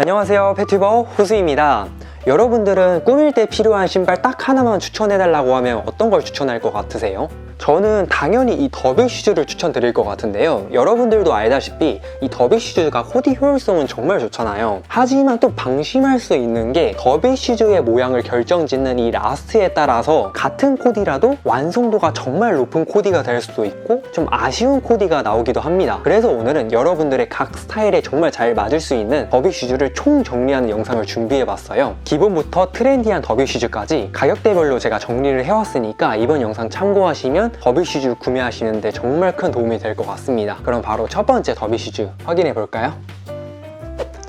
안녕하세요 패튜버 호수입니다 여러분들은 꾸밀 때 필요한 신발 딱 하나만 추천해달라고 하면 어떤 걸 추천할 것 같으세요? 저는 당연히 이 더비 슈즈를 추천드릴 것 같은데요. 여러분들도 알다시피 이 더비 슈즈가 코디 효율성은 정말 좋잖아요. 하지만 또 방심할 수 있는 게 더비 슈즈의 모양을 결정짓는 이 라스트에 따라서 같은 코디라도 완성도가 정말 높은 코디가 될 수도 있고 좀 아쉬운 코디가 나오기도 합니다. 그래서 오늘은 여러분들의 각 스타일에 정말 잘 맞을 수 있는 더비 슈즈를 총 정리하는 영상을 준비해봤어요. 기본부터 트렌디한 더비 슈즈까지 가격대별로 제가 정리를 해왔으니까 이번 영상 참고하시면 더비 슈즈 구매하시는데 정말 큰 도움이 될 것 같습니다 그럼 바로 첫 번째 더비 슈즈 확인해 볼까요?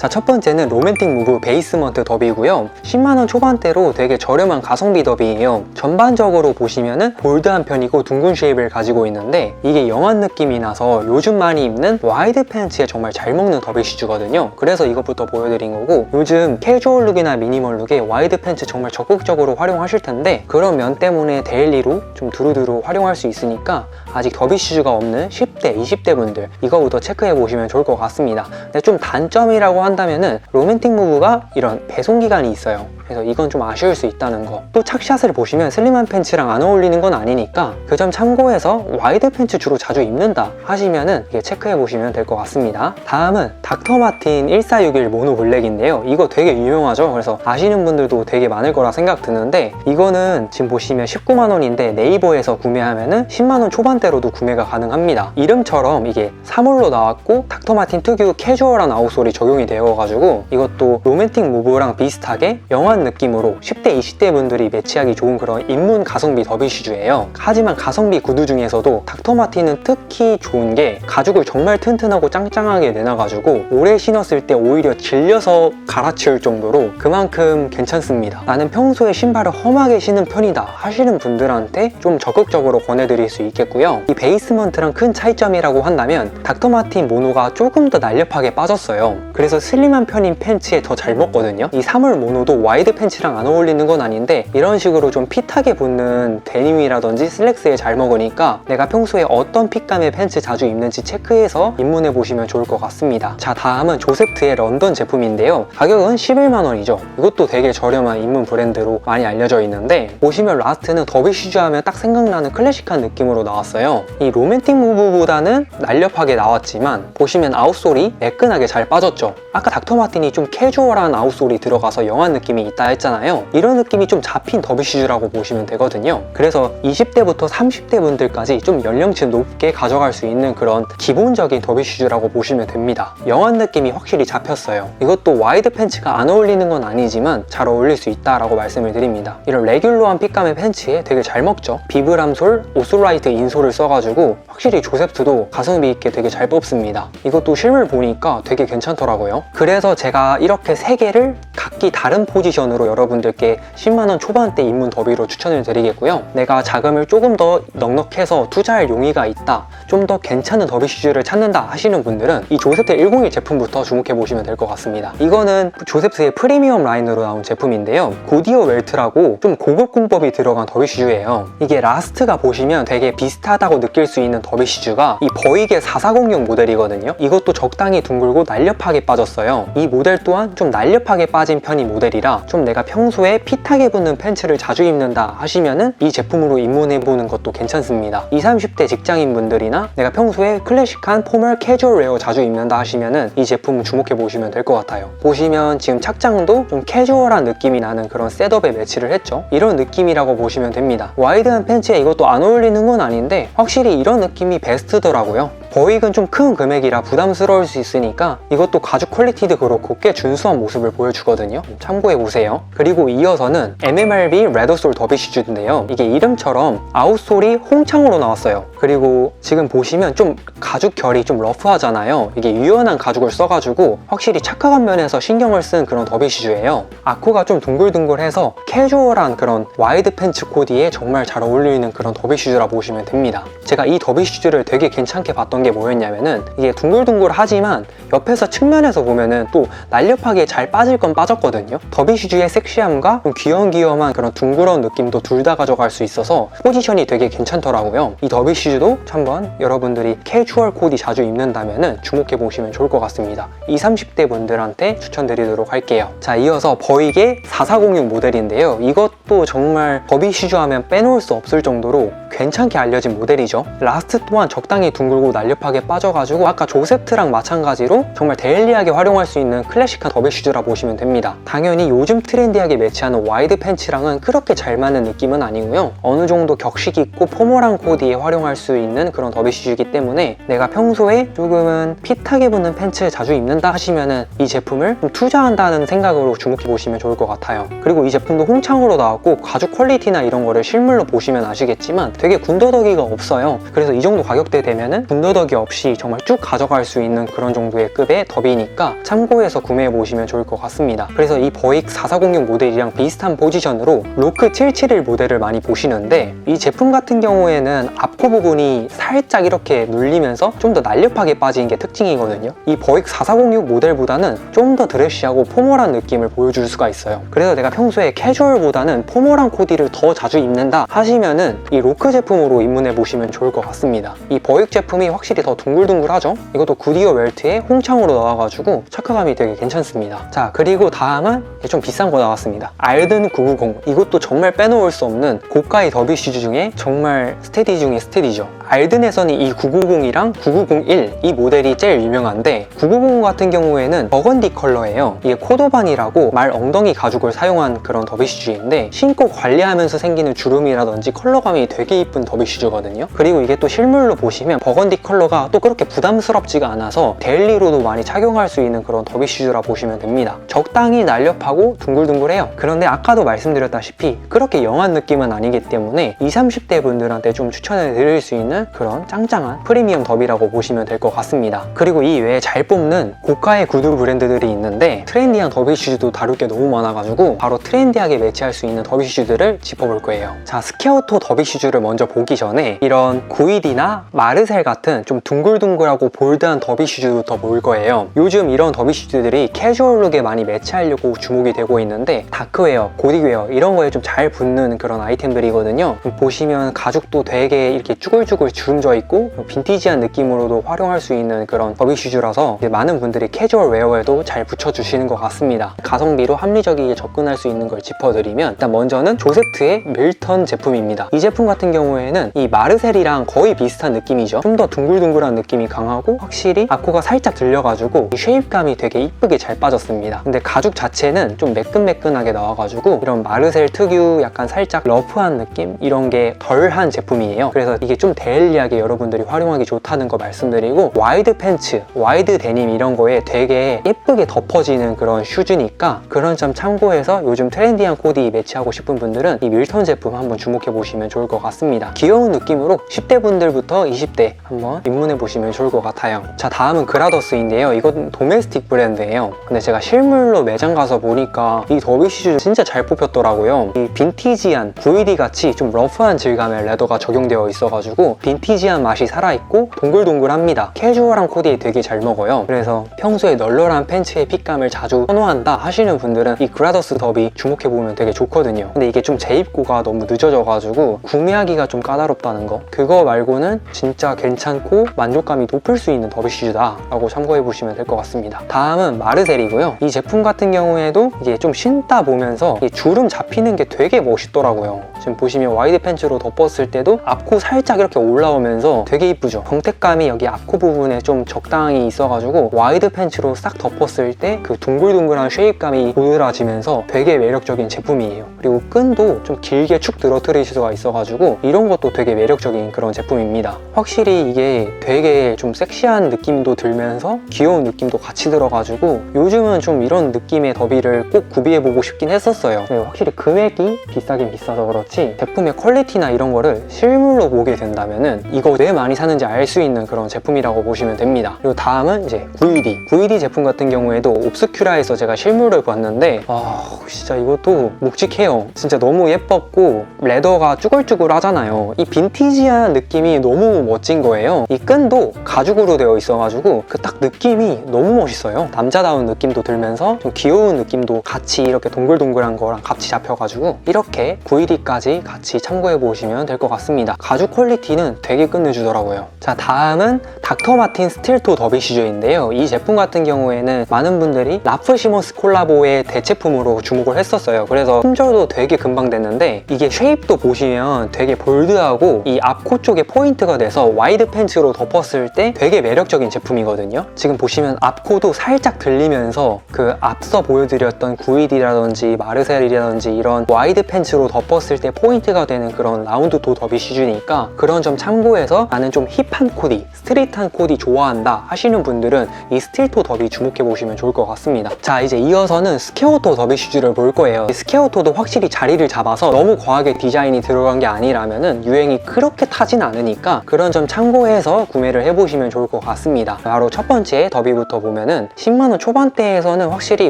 자, 첫 번째는 로맨틱 무브 베이스먼트 더비고요. 10만원 초반대로 되게 저렴한 가성비 더비예요. 전반적으로 보시면은 볼드한 편이고 둥근 쉐입을 가지고 있는데 이게 영한 느낌이 나서 요즘 많이 입는 와이드 팬츠에 정말 잘 먹는 더비 슈즈거든요. 그래서 이것부터 보여드린 거고 요즘 캐주얼 룩이나 미니멀 룩에 와이드 팬츠 정말 적극적으로 활용하실 텐데 그런 면 때문에 데일리로 좀 두루두루 활용할 수 있으니까 아직 더비 슈즈가 없는 10대, 20대 분들 이거부터 체크해 보시면 좋을 것 같습니다. 근데 좀 단점이라고 한다면은 로맨틱 무브가 이런 배송 기간이 있어요. 그래서 이건 좀 아쉬울 수 있다는 거. 또 착샷을 보시면 슬림한 팬츠랑 안 어울리는 건 아니니까 그 점 참고해서 와이드 팬츠 주로 자주 입는다 하시면은 이게 체크해 보시면 될 것 같습니다. 다음은 닥터 마틴 1461 모노 블랙인데요. 이거 되게 유명하죠. 그래서 아시는 분들도 되게 많을 거라 생각 드는데 이거는 지금 보시면 19만 원인데 네이버에서 구매하면은 10만 원 초반 대로도 구매가 가능합니다. 이름처럼 이게 3홀로 나왔고 닥터 마틴 특유 캐주얼한 아웃솔이 적용이 되어가지고 이것도 로맨틱 무브랑 비슷하게 영한 느낌으로 10대, 20대 분들이 매치하기 좋은 그런 입문 가성비 더비 슈즈예요. 하지만 가성비 구두 중에서도 닥터 마틴은 특히 좋은 게 가죽을 정말 튼튼하고 짱짱하게 내놔가지고 오래 신었을 때 오히려 질려서 갈아치울 정도로 그만큼 괜찮습니다. 나는 평소에 신발을 험하게 신는 편이다 하시는 분들한테 좀 적극적으로 권해드릴 수 있겠고요. 이 베이스먼트랑 큰 차이점이라고 한다면 닥터 마틴 모노가 조금 더 날렵하게 빠졌어요. 그래서 슬림한 편인 팬츠에 더 잘 먹거든요. 이 3월 모노도 와이드 팬츠랑 안 어울리는 건 아닌데 이런 식으로 좀 핏하게 붙는 데님이라든지 슬랙스에 잘 먹으니까 내가 평소에 어떤 핏감의 팬츠 자주 입는지 체크해서 입문해 보시면 좋을 것 같습니다. 자 다음은 조셉트의 런던 제품인데요. 가격은 11만 원이죠. 이것도 되게 저렴한 입문 브랜드로 많이 알려져 있는데 보시면 라스트는 더비 슈즈 하면 딱 생각나는 클래식한 느낌으로 나왔어요. 이 로맨틱 무브보다는 날렵하게 나왔지만 보시면 아웃솔이 매끈하게 잘 빠졌죠. 아까 닥터 마틴이 좀 캐주얼한 아웃솔이 들어가서 영한 느낌이 있다 했잖아요. 이런 느낌이 좀 잡힌 더비 슈즈라고 보시면 되거든요. 그래서 20대부터 30대 분들까지 좀 연령층 높게 가져갈 수 있는 그런 기본적인 더비 슈즈라고 보시면 됩니다. 영한 느낌이 확실히 잡혔어요. 이것도 와이드 팬츠가 안 어울리는 건 아니지만 잘 어울릴 수 있다라고 말씀을 드립니다. 이런 레귤러한 핏감의 팬츠에 되게 잘 먹죠. 비브람솔, 오스라이트 인솔을 써가지고 확실히 조셉트도 가성비 있게 되게 잘 뽑습니다. 이것도 실물 보니까 되게 괜찮더라고요. 그래서 제가 이렇게 세 개를 각기 다른 포지션으로 여러분들께 10만원 초반대 입문 더비로 추천을 드리겠고요. 내가 자금을 조금 더 넉넉해서 투자할 용의가 있다. 좀 더 괜찮은 더비 슈즈를 찾는다 하시는 분들은 이 조셉트 101 제품부터 주목해 보시면 될 것 같습니다. 이거는 조셉트의 프리미엄 라인으로 나온 제품인데요. 고디어 웰트라고 좀 고급 공법이 들어간 더비 슈즈예요. 이게 라스트가 보시면 되게 비슷하다고 느낄 수 있는 더비 슈즈가 이 버익의 4406 모델이거든요. 이것도 적당히 둥글고 날렵하게 빠졌어요. 이 모델 또한 좀 날렵하게 빠진 편이 모델이라 좀 내가 평소에 핏하게 붙는 팬츠를 자주 입는다 하시면은 이 제품으로 입문해 보는 것도 괜찮습니다. 20, 30대 직장인 분들이나 내가 평소에 클래식한 포멀 캐주얼 웨어 자주 입는다 하시면은 이 제품 주목해 보시면 될 것 같아요. 보시면 지금 착장도 좀 캐주얼한 느낌이 나는 그런 셋업에 매치를 했죠. 이런 느낌이라고 보시면 됩니다. 와이드한 팬츠에 이것도 안 어울리는 건 아닌데 확실히 이런 느낌이 베스트더라고요. 버익은 좀 큰 금액이라 부담스러울 수 있으니까 이것도 가죽 퀄리티도 그렇고 꽤 준수한 모습을 보여주거든요. 참고해 보세요. 그리고 이어서는 MMRB 레더솔 더비 슈즈인데요. 이게 이름처럼 아웃솔이 홍창으로 나왔어요. 그리고 지금 보시면 좀 가죽 결이 좀 러프하잖아요. 이게 유연한 가죽을 써가지고 확실히 착화감 면에서 신경을 쓴 그런 더비 슈즈예요. 아쿠가 좀 둥글둥글해서 캐주얼한 그런 와이드 팬츠 코디에 정말 잘 어울리는 그런 더비 슈즈라 보시면 됩니다. 제가 이 더비 슈즈를 되게 괜찮게 봤던 중요한 게 뭐였냐면은 이게 둥글둥글하지만 옆에서 측면에서 보면은 또 날렵하게 잘 빠질 건 빠졌거든요. 더비 슈즈의 섹시함과 좀 귀염귀염한 그런 둥그러운 느낌도 둘 다 가져갈 수 있어서 포지션이 되게 괜찮더라고요. 이 더비 슈즈도 한번 여러분들이 캐주얼 코디 자주 입는다면은 주목해 보시면 좋을 것 같습니다. 20, 30대 분들한테 추천드리도록 할게요. 자, 이어서 버익의 4406 모델인데요. 이것도 정말 더비 슈즈 하면 빼놓을 수 없을 정도로 괜찮게 알려진 모델이죠. 라스트 또한 적당히 둥글고 날렵하게 빠져가지고 아까 조셉트랑 마찬가지로 정말 데일리하게 활용할 수 있는 클래식한 더비 슈즈라 보시면 됩니다. 당연히 요즘 트렌디하게 매치하는 와이드 팬츠랑은 그렇게 잘 맞는 느낌은 아니고요. 어느 정도 격식 있고 포멀한 코디에 활용할 수 있는 그런 더비 슈즈이기 때문에 내가 평소에 조금은 핏하게 붙는 팬츠 자주 입는다 하시면은 이 제품을 좀 투자한다는 생각으로 주목해 보시면 좋을 것 같아요. 그리고 이 제품도 홍창으로 나왔고 가죽 퀄리티나 이런 거를 실물로 보시면 아시겠지만 되게 군더더기가 없어요. 그래서 이 정도 가격대 되면은 군더더기 없이 정말 쭉 가져갈 수 있는 그런 정도의 급의 더비니까 참고해서 구매해 보시면 좋을 것 같습니다. 그래서 이 버익 4406 모델이랑 비슷한 포지션으로 로크 771 모델을 많이 보시는데 이 제품 같은 경우에는 앞코 부분이 살짝 이렇게 눌리면서 좀 더 날렵하게 빠진 게 특징이거든요. 이 버익 4406 모델보다는 좀 더 드레시하고 포멀한 느낌을 보여줄 수가 있어요. 그래서 내가 평소에 캐주얼보다는 포멀한 코디를 더 자주 입는다 하시면은 이 로크 제품으로 입문해 보시면 좋을 것 같습니다. 이 버익 제품이 확실히 더 둥글둥글하죠? 이것도 구디어 웰트에 홍창으로 나와가지고 착화감이 되게 괜찮습니다. 자, 그리고 다음은 좀 비싼 거 나왔습니다. 알든 990. 이것도 정말 빼놓을 수 없는 고가의 더비 슈즈 중에 정말 스테디 중에 스테디죠. 알든에서는 이 990이랑 9901 이 모델이 제일 유명한데 990 같은 경우에는 버건디 컬러예요. 이게 코도반이라고 말 엉덩이 가죽을 사용한 그런 더비 슈즈인데 신고 관리하면서 생기는 주름이라든지 컬러감이 되게 이쁜 더비 슈즈거든요. 그리고 이게 또 실물로 보시면 버건디 컬러가 또 그렇게 부담스럽지가 않아서 데일리로도 많이 착용할 수 있는 그런 더비 슈즈라 보시면 됩니다. 적당히 날렵하고 둥글둥글해요. 그런데 아까도 말씀드렸다시피 그렇게 영한 느낌은 아니기 때문에 20, 30대 분들한테 좀 추천해 드릴 수 있는 그런 짱짱한 프리미엄 더비라고 보시면 될 것 같습니다. 그리고 이 외에 잘 뽑는 고가의 구두 브랜드들이 있는데 트렌디한 더비 슈즈도 다룰 게 너무 많아가지고 바로 트렌디하게 매치할 수 있는 더비 슈즈들을 짚어볼 거예요. 자, 스케어토 더비 슈즈를 먼저 보기 전에 이런 구이디나 마르셀 같은 좀 둥글둥글하고 볼드한 더비 슈즈부터 볼 거예요. 요즘 이런 더비 슈즈들이 캐주얼 룩에 많이 매치하려고 주목이 되고 있는데 다크웨어, 고딕웨어 이런 거에 좀 잘 붙는 그런 아이템들이거든요. 보시면 가죽도 되게 이렇게 쭈글쭈글 주름져 있고 빈티지한 느낌으로도 활용할 수 있는 그런 더비 슈즈라서 많은 분들이 캐주얼 웨어에도 잘 붙여주시는 것 같습니다. 가성비로 합리적이게 접근할 수 있는 걸 짚어드리면 일단 먼저는 조세트의 밀턴 제품입니다. 이 제품 같은 경우에는 이 마르셀이랑 거의 비슷한 느낌이죠. 좀 더 둥글둥글한 느낌이 강하고 확실히 아코가 살짝 들려가지고 이 쉐입감이 되게 이쁘게 잘 빠졌습니다. 근데 가죽 자체는 좀 매끈매끈하게 나와가지고 이런 마르셀 특유 약간 살짝 러프한 느낌 이런 게 덜한 제품이에요. 그래서 이게 좀 데일리하게 여러분들이 활용하기 좋다는 거 말씀드리고 와이드 팬츠, 와이드 데님 이런 거에 되게 예쁘게 덮어지는 그런 슈즈니까 그런 점 참고해서 요즘 트렌디한 코디 매치하고 싶은 분들은 이 밀턴 제품 한번 주목해 보시면 좋을 것 같습니다. 귀여운 느낌으로 10대 분들부터 20대 한번 입문해 보시면 좋을 것 같아요. 자 다음은 그라더스인데요. 이건 도메스틱 브랜드예요. 근데 제가 실물로 매장 가서 보니까 이 더비 슈즈 진짜 잘 뽑혔더라고요. 이 빈티지한 VD 같이 좀 러프한 질감의 레더가 적용되어 있어가지고 빈티지한 맛이 살아있고 동글동글합니다. 캐주얼한 코디에 되게 잘 먹어요. 그래서 평소에 널널한 팬츠의 핏감을 자주 선호한다 하시는 분들은 이 그라더스 더비 주목해보면 되게 좋거든요. 근데 이게 좀 재입고가 너무 늦어져가지고 구매하기 가 좀 까다롭다는 거. 그거 말고는 진짜 괜찮고 만족감이 높을 수 있는 더비 슈즈다 라고 참고해 보시면 될 것 같습니다. 다음은 마르셀이고요. 이 제품 같은 경우에도 이게 좀 신다 보면서 이 주름 잡히는 게 되게 멋있더라고요. 지금 보시면 와이드 팬츠로 덮었을 때도 앞코 살짝 이렇게 올라오면서 되게 이쁘죠. 광택감이 여기 앞코 부분에 좀 적당히 있어가지고 와이드 팬츠로 싹 덮었을 때 그 둥글둥글한 쉐입감이 도드라지면서 되게 매력적인 제품이에요. 그리고 끈도 좀 길게 축 늘어뜨릴 수가 있어가지고 이런 것도 되게 매력적인 그런 제품입니다. 확실히 이게 되게 좀 섹시한 느낌도 들면서 귀여운 느낌도 같이 들어가지고 요즘은 좀 이런 느낌의 더비를 꼭 구비해보고 싶긴 했었어요. 근데 확실히 금액이 비싸긴 비싸서 그렇지 제품의 퀄리티나 이런 거를 실물로 보게 된다면 은 이거 왜 많이 사는지 알 수 있는 그런 제품이라고 보시면 됩니다. 그리고 다음은 이제 VD. VD 제품 같은 경우에도 옵스큐라에서 제가 실물을 봤는데 아 진짜 이것도 묵직해요. 진짜 너무 예뻤고 레더가 쭈글쭈글 하잖아요. 이 빈티지한 느낌이 너무 멋진 거예요. 이 끈도 가죽으로 되어 있어가지고 그 딱 느낌이 너무 멋있어요. 남자다운 느낌도 들면서 좀 귀여운 느낌도 같이 이렇게 동글동글한 거랑 같이 잡혀가지고 이렇게 9mm까지 같이 참고해 보시면 될 것 같습니다. 가죽 퀄리티는 되게 끝내주더라고요. 자 다음은 닥터 마틴 스틸토 더비 슈즈인데요. 이 제품 같은 경우에는 많은 분들이 라프시머스 콜라보의 대체품으로 주목을 했었어요. 그래서 품절도 되게 금방 됐는데 이게 쉐입도 보시면 되게 볼드하고 이 앞코 쪽에 포인트가 돼서 와이드 팬츠로 덮었을 때 되게 매력적인 제품이거든요. 지금 보시면 앞코도 살짝 들리면서 그 앞서 보여드렸던 구이디라든지 마르셀이라든지 이런 와이드 팬츠로 덮었을 때 포인트가 되는 그런 라운드 도 더비 슈즈니까 그런 점 참고해서 나는 좀 힙한 코디, 스트릿한 코디 좋아한다 하시는 분들은 이 스틸토 더비 주목해 보시면 좋을 것 같습니다. 자 이제 이어서는 스퀘어토 더비 슈즈를 볼 거예요. 이 스퀘어토도 확실히 자리를 잡아서 너무 과하게 디자인이 들어간 게 아니라면 은 유행이 그렇게 타진 않으니까 그런 점 참고해서 구매를 해보시면 좋을 것 같습니다. 바로 첫 번째 더비부터 보면은 10만원 초반대에서는 확실히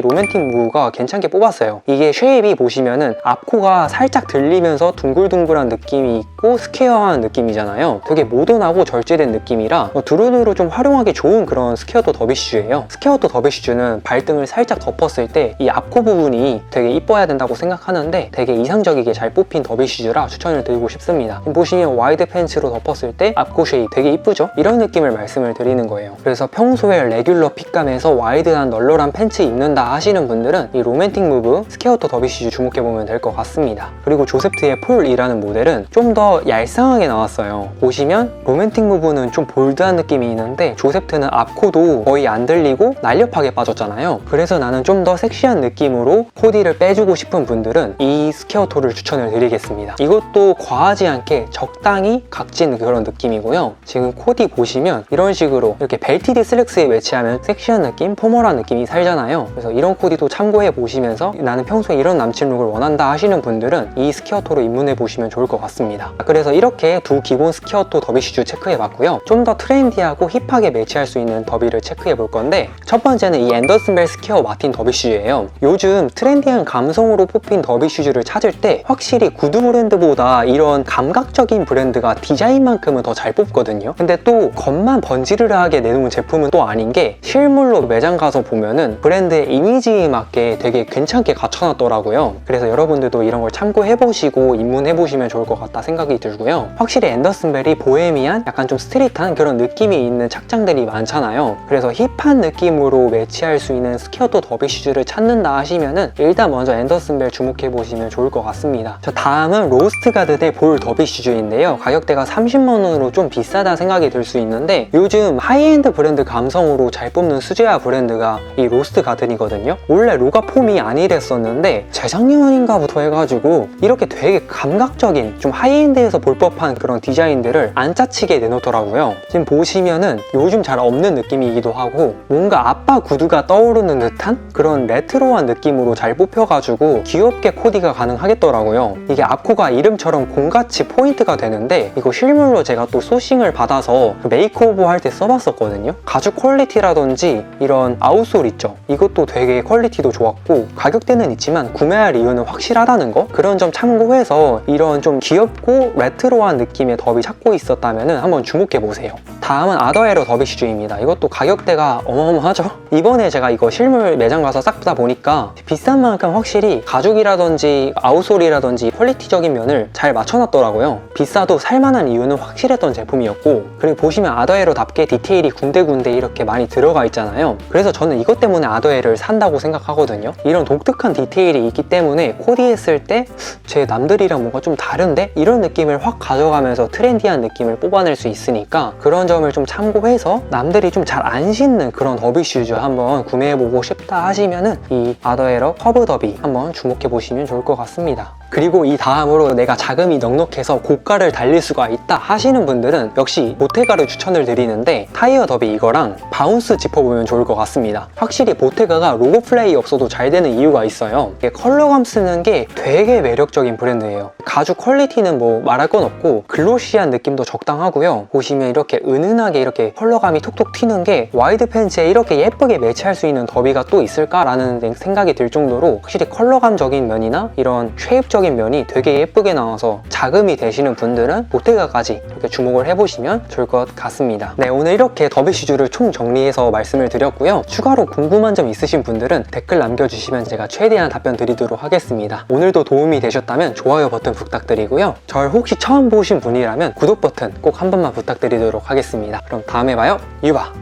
로맨틱 무가 괜찮게 뽑았어요. 이게 쉐입이 보시면은 앞코가 살짝 들리면서 둥글둥글한 느낌이 있고 스퀘어한 느낌이잖아요. 되게 모던하고 절제된 느낌이라 어, 두루두루 좀 활용하기 좋은 그런 스퀘어토 더비 슈즈예요. 스퀘어토 더비 슈즈는 발등을 살짝 덮었을 때 이 앞코 부분이 되게 이뻐야 된다고 생각하는데 되게 이상적이게 잘 뽑힌 더비 슈즈라 추천을 드리고 싶습니다. 보시면 와이드 팬츠로 덮었을 때 앞코 쉐입 되게 이쁘죠? 이런 느낌을 말씀을 드리는 거예요. 그래서 평소에 레귤러 핏감에서 와이드한 널널한 팬츠 입는다 하시는 분들은 이 로맨틱 무브 스퀘어토 더비 슈즈 주목해보면 될 것 같습니다. 그리고 조셉트의 폴이라는 모델은 좀더 얄쌍하게 나왔어요. 보시면 로맨틱 무브는 좀 볼드한 느낌이 있는데 조셉트는 앞코도 거의 안 들리고 날렵하게 빠졌잖아요. 그래서 나는 좀 더 섹시한 느낌으로 코디를 빼주고 싶은 분들은 이 스퀘어토를 추천을 드리겠습니다. 이것도 과하지 않게 적당히 각진 그런 느낌이고요. 지금 코디 보시면 이런 식으로 이렇게 벨티드 슬랙스에 매치하면 섹시한 느낌, 포멀한 느낌이 살잖아요. 그래서 이런 코디도 참고해 보시면서 나는 평소에 이런 남친 룩을 원한다 하시는 분들은 이 스퀘어토로 입문해 보시면 좋을 것 같습니다. 그래서 이렇게 두 기본 스퀘어토 더비 슈즈 체크해 봤고요. 좀 더 트렌디하고 힙하게 매치할 수 있는 더비를 체크해 볼 건데 첫 번째는 이 앤더슨 벨 스퀘어 마틴 더비 슈즈예요. 요즘 트렌디한 감성으로 뽑힌 더비 슈즈를 찾을 때 확실히 구두 브랜드보다 이런 감각적인 브랜드가 디자인만큼은 더 잘 뽑거든요. 근데 또 겉만 번지르르하게 내놓은 제품은 또 아닌 게 실물로 매장 가서 보면은 브랜드의 이미지에 맞게 되게 괜찮게 갖춰놨더라고요. 그래서 여러분들도 이런 걸 참고해 보시고 입문해 보시면 좋을 것 같다 생각이 들고요. 확실히 앤더슨 벨이 보헤미안 약간 좀 스트릿한 그런 느낌이 있는 착장들이 많잖아요. 그래서 힙한 느낌으로 매치할 수 있는 스퀘어토 더비 슈즈를 찾는다 하시면은 일단 먼저 앤더슨 벨 주목해 보시면 좋을 것 같습니다. 자 다음은 로스트 가든의 볼 더비 슈즈인데요. 가격대가 30만 원으로 좀 비싸다 생각이 들 수 있는데 요즘 하이엔드 브랜드 감성으로 잘 뽑는 수제화 브랜드가 이 로스트 가든이거든요. 원래 로가 폼이 아니랬었는데 재작년인가부터 해가지고 이렇게 되게 감각적인 좀 하이엔드 에서 볼 법한 그런 디자인들을 안 짜치게 내놓더라고요. 지금 보시면은 요즘 잘 없는 느낌이기도 하고 뭔가 아빠 구두가 떠오르는 듯한 그런 레트로한 느낌으로 잘 뽑혀가지고 귀엽게 코디가 가능하겠더라고요. 이게 앞코가 이름처럼 공같이 포인트가 되는데 이거 실물로 제가 또 소싱을 받아서 메이크오버 할 때 써봤었거든요. 가죽 퀄리티라든지 이런 아웃솔 있죠. 이것도 되게 퀄리티도 좋았고 가격대는 있지만 구매할 이유는 확실하다는 거 그런 점 참고해서 이런 좀 귀엽고 레트로한 느낌의 더비 찾고 있었다면 한번 주목해 보세요. 다음은 아더에러 더비 슈즈입니다. 이것도 가격대가 어마어마하죠? 이번에 제가 이거 실물 매장 가서 싹 보다 보니까 비싼 만큼 확실히 가죽이라든지 아웃솔이라든지 퀄리티적인 면을 잘 맞춰놨더라고요. 비싸도 살만한 이유는 확실했던 제품이었고 그리고 보시면 아더에러답게 디테일이 군데군데 이렇게 많이 들어가 있잖아요. 그래서 저는 이것 때문에 아더에를 산다고 생각하거든요. 이런 독특한 디테일이 있기 때문에 코디했을 때 제 남들이랑 뭔가 좀 다른데? 이런 느낌 을 확 가져가면서 트렌디한 느낌을 뽑아낼 수 있으니까 그런 점을 좀 참고해서 남들이 좀 잘 안 신는 그런 더비 슈즈 한번 구매해보고 싶다 하시면은 이 아더에러 커브 더비 한번 주목해 보시면 좋을 것 같습니다. 그리고 이 다음으로 내가 자금이 넉넉해서 고가를 달릴 수가 있다 하시는 분들은 역시 보테가를 추천을 드리는데 타이어 더비 이거랑 바운스 짚어보면 좋을 것 같습니다. 확실히 보테가가 로고 플레이 없어도 잘 되는 이유가 있어요. 컬러감 쓰는 게 되게 매력적인 브랜드예요. 가죽 퀄리티는 뭐 말할 건 없고 글로시한 느낌도 적당하고요. 보시면 이렇게 은은하게 이렇게 컬러감이 톡톡 튀는 게 와이드 팬츠에 이렇게 예쁘게 매치할 수 있는 더비가 또 있을까라는 생각이 들 정도로 확실히 컬러감적인 면이나 이런 쉐입적인 면이 되게 예쁘게 나와서 자금이 되시는 분들은 보테가까지 이렇게 주목을 해보시면 좋을 것 같습니다. 네, 오늘 이렇게 더비 슈즈를 총 정리해서 말씀을 드렸고요. 추가로 궁금한 점 있으신 분들은 댓글 남겨주시면 제가 최대한 답변 드리도록 하겠습니다. 오늘도 도움이 되셨다면 좋아요 버튼 부탁드리고요. 절 혹시 처음 보신 분이라면 구독 버튼 꼭 한 번만 부탁드리도록 하겠습니다. 그럼 다음에 봐요. 유바!